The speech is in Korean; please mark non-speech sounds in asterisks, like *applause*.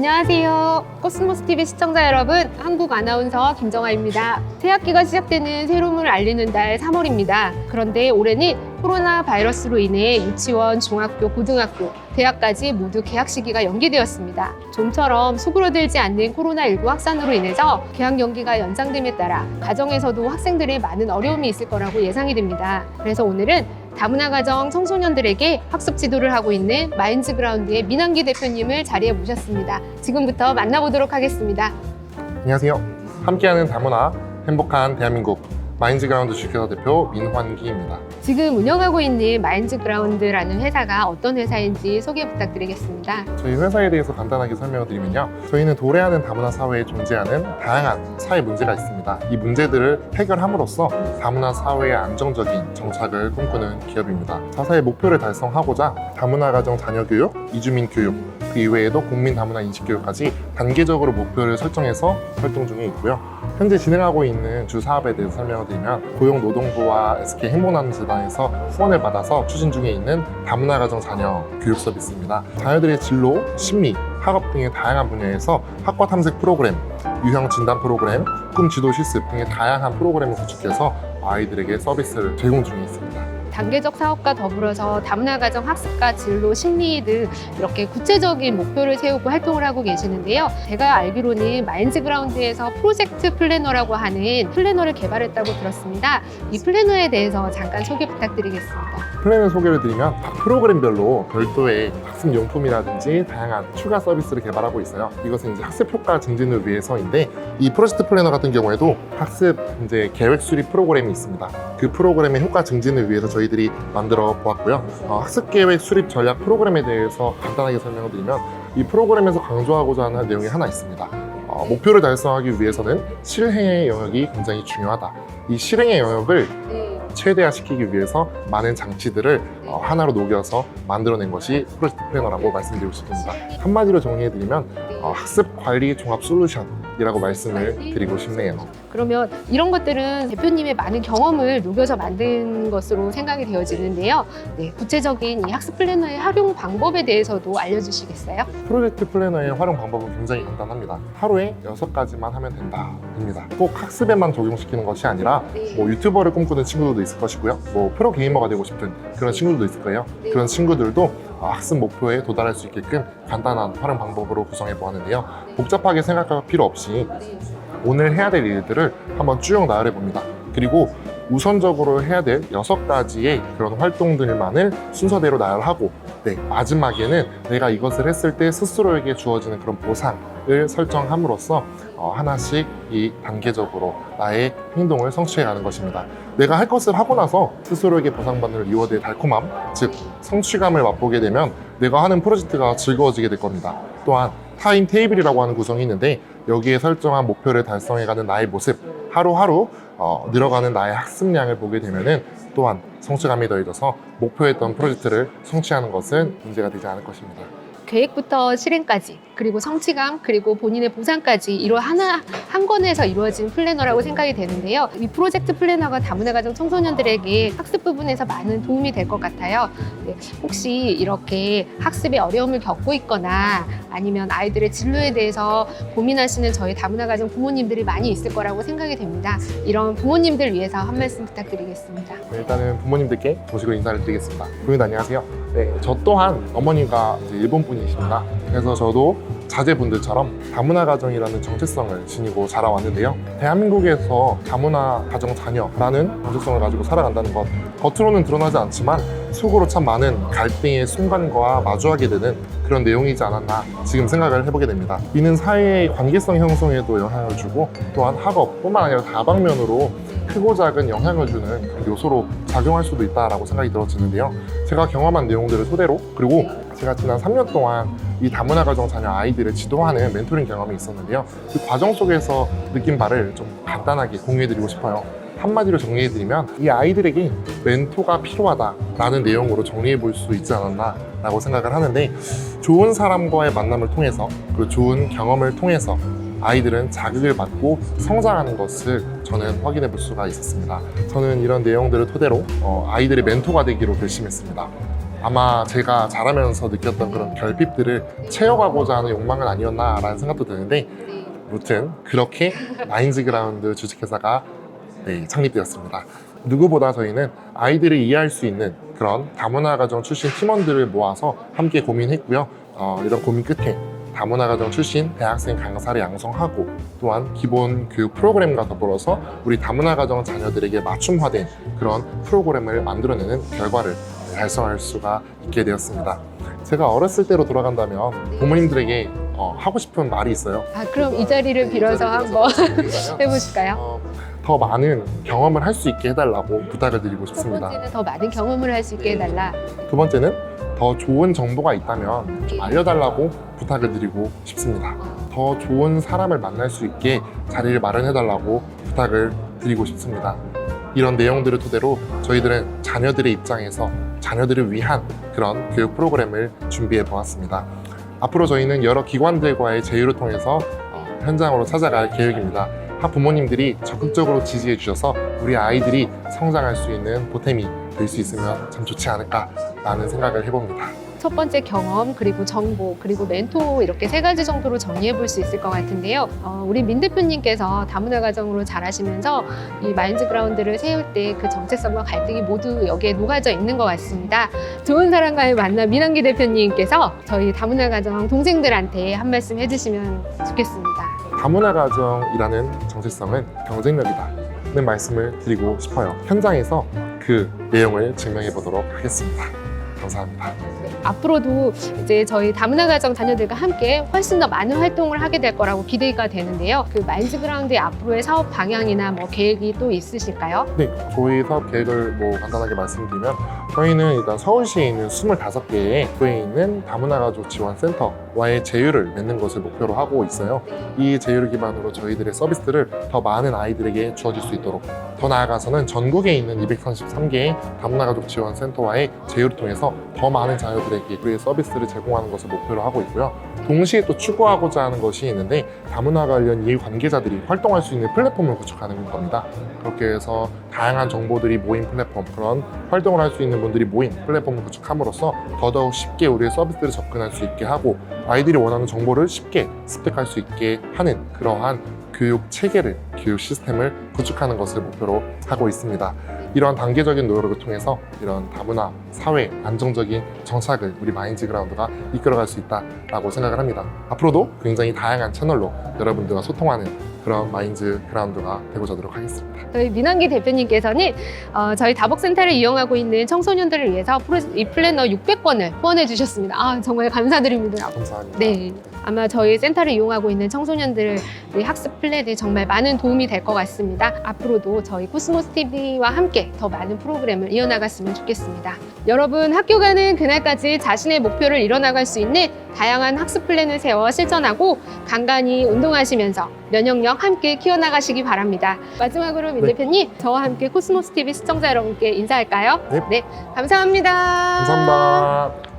안녕하세요. 코스모스 TV 시청자 여러분, 한국 아나운서 김정아입니다. 새 학기가 시작되는 새로움을 알리는 달 3월입니다. 그런데 올해는 코로나 바이러스로 인해 유치원, 중학교, 고등학교, 대학까지 모두 개학 시기가 연기되었습니다. 좀처럼 수그러들지 않는 코로나19 확산으로 인해서 개학 연기가 연장됨에 따라 가정에서도 학생들의 많은 어려움이 있을 거라고 예상이 됩니다. 그래서 오늘은 다문화 가정 청소년들에게 학습 지도를 하고 있는 마인즈 그라운드의 민환기 대표님을 자리에 모셨습니다. 지금부터 만나보도록 하겠습니다. 안녕하세요. 함께하는 다문화 행복한 대한민국 마인즈 그라운드 주식회사 대표 민환기입니다. 지금 운영하고 있는 마인즈 그라운드라는 회사가 어떤 회사인지 소개 부탁드리겠습니다. 저희 회사에 대해서 간단하게 설명을 드리면요. 저희는 도래하는 다문화 사회에 존재하는 다양한 사회 문제가 있습니다. 이 문제들을 해결함으로써 다문화 사회의 안정적인 정착을 꿈꾸는 기업입니다. 자사의 목표를 달성하고자 다문화 가정 자녀 교육, 이주민 교육, 그 이외에도 국민 다문화 인식 교육까지 단계적으로 목표를 설정해서 활동 중에 있고요. 현재 진행하고 있는 주 사업에 대해서 설명을 드리면 고용노동부와 SK 행복나눔 재단에서 후원을 받아서 추진 중에 있는 다문화 가정 자녀 교육 서비스입니다. 자녀들의 진로, 심리, 학업 등의 다양한 분야에서 학과 탐색 프로그램, 유형 진단 프로그램, 꿈 지도 실습 등의 다양한 프로그램을 구축해서 아이들에게 서비스를 제공 중에 있습니다. 단계적 사업과 더불어서 다문화 가정 학습과 진로, 심리 등 이렇게 구체적인 목표를 세우고 활동을 하고 계시는데요. 제가 알기로는 마인즈 그라운드에서 프로젝트 플래너라고 하는 플래너를 개발했다고 들었습니다. 이 플래너에 대해서 잠깐 소개 부탁드리겠습니다. 플랜을 소개를 드리면 각 프로그램별로 별도의 학습 용품이라든지 다양한 추가 서비스를 개발하고 있어요. 이것은 이제 학습 효과 증진을 위해서인데 이 프로젝트 플래너 같은 경우에도 학습 이제 계획 수립 프로그램이 있습니다. 그 프로그램의 효과 증진을 위해서 저희 들이 만들어 보았고요. 어, 학습 계획 수립 전략 프로그램에 대해서 간단하게 설명을 드리면 이 프로그램에서 강조하고자 하는 내용이 하나 있습니다. 어, 목표를 달성하기 위해서는 실행의 영역이 굉장히 중요하다. 이 실행의 영역을 최대화시키기 위해서 많은 장치들을 어, 하나로 녹여서 만들어낸 것이 프로젝트 플래너라고 말씀드리고 싶습니다. 한마디로 정리해드리면 어, 학습 관리 종합 솔루션 이라고 말씀을 드리고 싶네요. 그러면 이런 것들은 대표님의 많은 경험을 녹여서 만든 것으로 생각이 되어지는데요. 네, 구체적인 이 학습 플래너의 활용 방법에 대해서도 알려주시겠어요? 프로젝트 플래너의 활용 방법은 굉장히 간단합니다. 하루에 6가지만 하면 된다입니다. 꼭 학습에만 적용시키는 것이 아니라 네. 뭐 유튜버를 꿈꾸는 친구들도 있을 것이고요. 뭐 프로 게이머가 되고 싶은 그런 친구들도 있을 거예요. 네. 그런 친구들도 어, 학습 목표에 도달할 수 있게끔 간단한 활용 방법으로 구성해 보았는데요. 복잡하게 생각할 필요 없이 오늘 해야 될 일들을 한번 쭉 나열해 봅니다. 그리고 우선적으로 해야 될 여섯 가지의 그런 활동들만을 순서대로 나열하고 네, 마지막에는 내가 이것을 했을 때 스스로에게 주어지는 그런 보상을 설정함으로써 어, 하나씩 이 단계적으로 나의 행동을 성취해 가는 것입니다. 내가 할 것을 하고 나서 스스로에게 보상받는 리워드의 달콤함, 즉 성취감을 맛보게 되면 내가 하는 프로젝트가 즐거워지게 될 겁니다. 또한 타임 테이블이라고 하는 구성이 있는데 여기에 설정한 목표를 달성해가는 나의 모습, 하루하루 어, 늘어가는 나의 학습량을 보게 되면은 또한 성취감이 더해져서 목표했던 프로젝트를 성취하는 것은 문제가 되지 않을 것입니다. 계획부터 실행까지 그리고 성취감 그리고 본인의 보상까지 이루 하나 한 권에서 이루어진 플래너라고 생각이 되는데요. 이 프로젝트 플래너가 다문화 가정 청소년들에게 학습 부분에서 많은 도움이 될 것 같아요. 네, 혹시 이렇게 학습에 어려움을 겪고 있거나 아니면 아이들의 진로에 대해서 고민하시는 저희 다문화 가정 부모님들이 많이 있을 거라고 생각이 됩니다. 이런 부모님들 위해서 한 말씀 부탁드리겠습니다. 네, 일단은 부모님들께 모시고 인사를 드리겠습니다. 부모님 안녕하세요. 네, 저 또한 어머니가 이제 일본 분이십니다. 그래서 저도 자제분들처럼 다문화 가정이라는 정체성을 지니고 자라왔는데요. 대한민국에서 다문화 가정 자녀라는 정체성을 가지고 살아간다는 것 겉으로는 드러나지 않지만 속으로 참 많은 갈등의 순간과 마주하게 되는 그런 내용이지 않았나 지금 생각을 해보게 됩니다. 이는 사회의 관계성 형성에도 영향을 주고 또한 학업뿐만 아니라 다방면으로 크고 작은 영향을 주는 요소로 작용할 수도 있다라고 생각이 들어지는데요. 제가 경험한 내용들을 토대로 그리고 제가 지난 3년 동안 이 다문화 가정 자녀 아이들을 지도하는 멘토링 경험이 있었는데요. 그 과정 속에서 느낀 바를 좀 간단하게 공유해드리고 싶어요. 한마디로 정리해드리면 이 아이들에게 멘토가 필요하다라는 내용으로 정리해 볼 수 있지 않았나라고 생각을 하는데 좋은 사람과의 만남을 통해서 그리고 좋은 경험을 통해서 아이들은 자극을 받고 성장하는 것을 저는 확인해 볼 수가 있었습니다. 저는 이런 내용들을 토대로 어, 아이들의 멘토가 되기로 결심했습니다. 아마 제가 자라면서 느꼈던 그런 결핍들을 채워가고자 하는 욕망은 아니었나라는 생각도 드는데 아무튼 그렇게 *laughs* 마인즈 그라운드 주식회사가 네, 창립되었습니다. 누구보다 저희는 아이들을 이해할 수 있는 그런 다문화 가정 출신 팀원들을 모아서 함께 고민했고요. 어, 이런 고민 끝에 다문화 가정 출신 대학생 강사를 양성하고 또한 기본 교육 프로그램과 더불어서 우리 다문화 가정 자녀들에게 맞춤화된 그런 프로그램을 만들어내는 결과를 달성할 수가 있게 되었습니다. 제가 어렸을 때로 돌아간다면 부모님들에게 어, 하고 싶은 말이 있어요. 아, 그럼 이 자리를 빌어서 한번 말씀드리자면, *laughs* 해보실까요? 어, 더 많은 경험을 할 수 있게 해달라고 부탁을 드리고 첫 싶습니다. 번째는 더 많은 경험을 할 수 있게 해달라. 두 번째는 더 좋은 정보가 있다면 좀 알려달라고 부탁을 드리고 싶습니다. 더 좋은 사람을 만날 수 있게 자리를 마련해달라고 부탁을 드리고 싶습니다. 이런 내용들을 토대로 저희들은 자녀들의 입장에서 자녀들을 위한 그런 교육 프로그램을 준비해 보았습니다. 앞으로 저희는 여러 기관들과의 제휴를 통해서 어, 현장으로 찾아갈 계획입니다. 한 부모님들이 적극적으로 지지해 주셔서 우리 아이들이 성장할 수 있는 보탬이 될 수 있으면 참 좋지 않을까라는 생각을 해봅니다. 첫 번째 경험, 그리고 정보, 그리고 멘토 이렇게 세 가지 정도로 정리해 볼 수 있을 것 같은데요. 어, 우리 민 대표님께서 다문화 가정으로 자라시면서 이 마인즈 그라운드를 세울 때 그 정체성과 갈등이 모두 여기에 녹아져 있는 것 같습니다. 좋은 사람과의 만남 민한기 대표님께서 저희 다문화 가정 동생들한테 한 말씀 해주시면 좋겠습니다. 다문화 가정이라는 정체성은 경쟁력이다는 말씀을 드리고 싶어요. 현장에서 그 내용을 증명해 보도록 하겠습니다. 감사합니다. 앞으로도 이제 저희 다문화 가정 자녀들과 함께 훨씬 더 많은 활동을 하게 될 거라고 기대가 되는데요. 그 마인즈 그라운드의 앞으로의 사업 방향이나 뭐 계획이 또 있으실까요? 네, 저희 사업 계획을 뭐 간단하게 말씀드리면 저희는 일단 서울시에 있는 25개의 도에 있는 다문화 가족 지원 센터와의 제휴를 맺는 것을 목표로 하고 있어요. 이 제휴를 기반으로 저희들의 서비스를 더 많은 아이들에게 주어질 수 있도록 더 나아가서는 전국에 있는 233개의 다문화 가족 지원 센터와의 제휴를 통해서 더 많은 자녀들에게 우리의 서비스를 제공하는 것을 목표로 하고 있고요. 동시에 또 추구하고자 하는 것이 있는데 다문화 관련 이해 관계자들이 활동할 수 있는 플랫폼을 구축하는 겁니다. 그렇게 해서 다양한 정보들이 모인 플랫폼, 그런 활동을 할 수 있는 분들이 모인 플랫폼을 구축함으로써 더더욱 쉽게 우리의 서비스를 접근할 수 있게 하고 아이들이 원하는 정보를 쉽게 습득할 수 있게 하는 그러한 교육 체계를, 교육 시스템을 구축하는 것을 목표로 하고 있습니다. 이런 단계적인 노력을 통해서 이런 다문화 사회 안정적인 정착을 우리 마인즈 그라운드가 이끌어갈 수 있다라고 생각을 합니다. 앞으로도 굉장히 다양한 채널로 여러분들과 소통하는 그런 마인즈 그라운드가 되고자 노력하겠습니다. 저희 민한기 대표님께서는 어, 저희 다복센터를 이용하고 있는 청소년들을 위해서 프로- 이 플래너 600권을 후원해 주셨습니다. 아, 정말 감사드립니다. 감사합니다. 네. 아마 저희 센터를 이용하고 있는 청소년들의 학습 플랜에 정말 많은 도움이 될 것 같습니다. 앞으로도 저희 코스모스 TV와 함께 더 많은 프로그램을 이어나갔으면 좋겠습니다. 여러분 학교 가는 그날까지 자신의 목표를 이뤄나갈 수 있는 다양한 학습 플랜을 세워 실천하고 간간히 운동하시면서 면역력 함께 키워나가시기 바랍니다. 마지막으로 민 네. 대표님, 저와 함께 코스모스 TV 시청자 여러분께 인사할까요? 네. 감사합니다. 감사합니다.